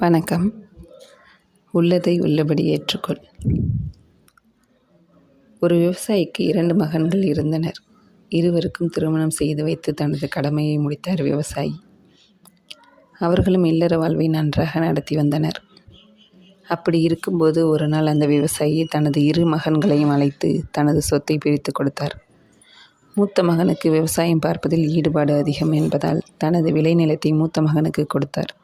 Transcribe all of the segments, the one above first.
வணக்கம். உள்ளதை உள்ளபடி ஏற்றுக்கொள். ஒரு விவசாயிக்கு இரண்டு மகன்கள் இருந்தனர். இருவருக்கும் திருமணம் செய்து வைத்து தனது கடமையை முடித்தார் விவசாயி. அவர்களும் இல்லற வாழ்வை நன்றாக நடத்தி வந்தனர். அப்படி இருக்கும்போது ஒரு நாள் அந்த விவசாயி தனது இரு மகன்களையும் அழைத்து தனது சொத்தை பிரித்து கொடுத்தார். மூத்த மகனுக்கு விவசாயம் பார்ப்பதில் ஈடுபாடு அதிகம் என்பதால் தனது விளைநிலத்தை மூத்த மகனுக்கு கொடுத்தார்.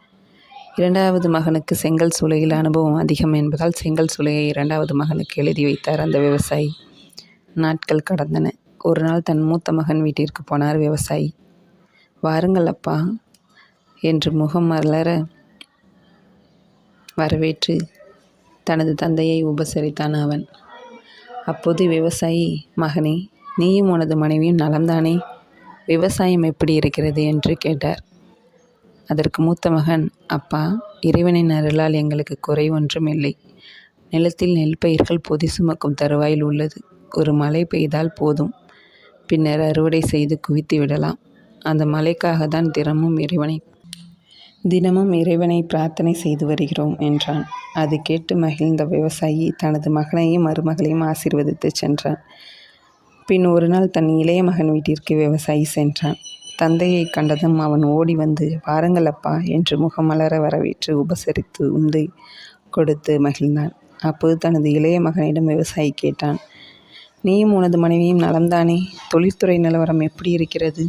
இரண்டாவது மகனுக்கு செங்கல் சூளையில் அனுபவம் அதிகம் என்பதால் செங்கல் சூளையை இரண்டாவது மகனுக்கு எழுதி வைத்தார் அந்த விவசாயி. நாட்கள் கடந்தன. ஒரு நாள் தன் மூத்த மகன் வீட்டிற்கு போனார் விவசாயி. வாருங்கள் அப்பா என்று முகம் மலர வரவேற்று தனது தந்தையை உபசரித்தான் அவன். அப்போது விவசாயி மகனே நீயும் உனது மனைவியும் நலம்தானே? விவசாயம் எப்படி இருக்கிறது? என்று கேட்டார். அதற்கு மூத்த மகன் அப்பா இறைவனின் அருளால் எங்களுக்கு குறை ஒன்றும் இல்லை. நிலத்தில் நெல் பயிர்கள் பொதி சுமக்கும் தருவாயில் உள்ளது. ஒரு மழை பெய்தால் போதும். பின்னர் அறுவடை செய்து குவித்து விடலாம். அந்த மழைக்காக தான் தினமும் இறைவனை தினமும் இறைவனை பிரார்த்தனை செய்து வருகிறோம் என்றான். அது கேட்டு மகிழ்ந்த விவசாயி தனது மகனையும் மருமகளையும் ஆசீர்வதித்து சென்றான். பின் ஒரு நாள் தன் இளைய மகன் வீட்டிற்கு விவசாயி சென்றான். தந்தையை கண்டதும் அவன் ஓடி வந்து வாருங்கள் அப்பா என்று முகமலர வரவேற்று உபசரித்து உண்டு கொடுத்து மகிழ்ந்தான். அப்போது தனது இளைய மகனிடம் விவசாயி கேட்டான் நீயும் உனது மனைவியும் நலம்தானே? தொழில்துறை நிலவரம் எப்படி இருக்கிறது?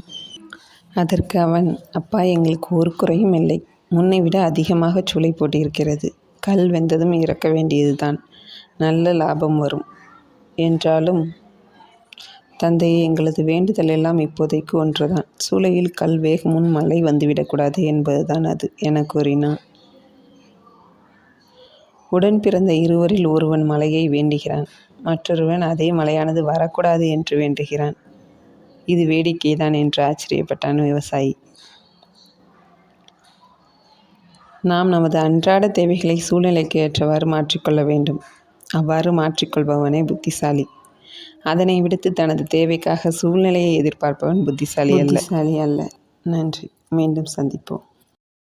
அதற்கு அவன் அப்பா எங்களுக்கு ஒரு குறையும் இல்லை. முன்னை விட அதிகமாக சுளை போட்டிருக்கிறது. கல் வெந்ததும் இறக்க வேண்டியதுதான். நல்ல லாபம் வரும். என்றாலும் தந்தையே எங்களது வேண்டுதல் எல்லாம் இப்போதைக்கு ஒன்றுதான். சூளையில் கல் வேகமுன் மழை வந்துவிடக்கூடாது என்பதுதான் அது என கூறினான். உடன் பிறந்த இருவரில் ஒருவன் மலையை வேண்டுகிறான். மற்றொருவன் அதே மலையானது வரக்கூடாது என்று வேண்டுகிறான். இது வேடிக்கைதான் என்று ஆச்சரியப்பட்டான் விவசாயி. நாம் நமது அன்றாட தேவைகளை சூழ்நிலைக்கு ஏற்றவாறு மாற்றிக்கொள்ள வேண்டும். அவ்வாறு மாற்றிக்கொள்பவனே புத்திசாலி. அதனை விடுத்து தனது தேவைக்காக சூழ்நிலையை எதிர்பார்ப்பவன் புத்திசாலி அல்ல. புத்திசாலி அல்ல. நன்றி. மீண்டும் சந்திப்போம்.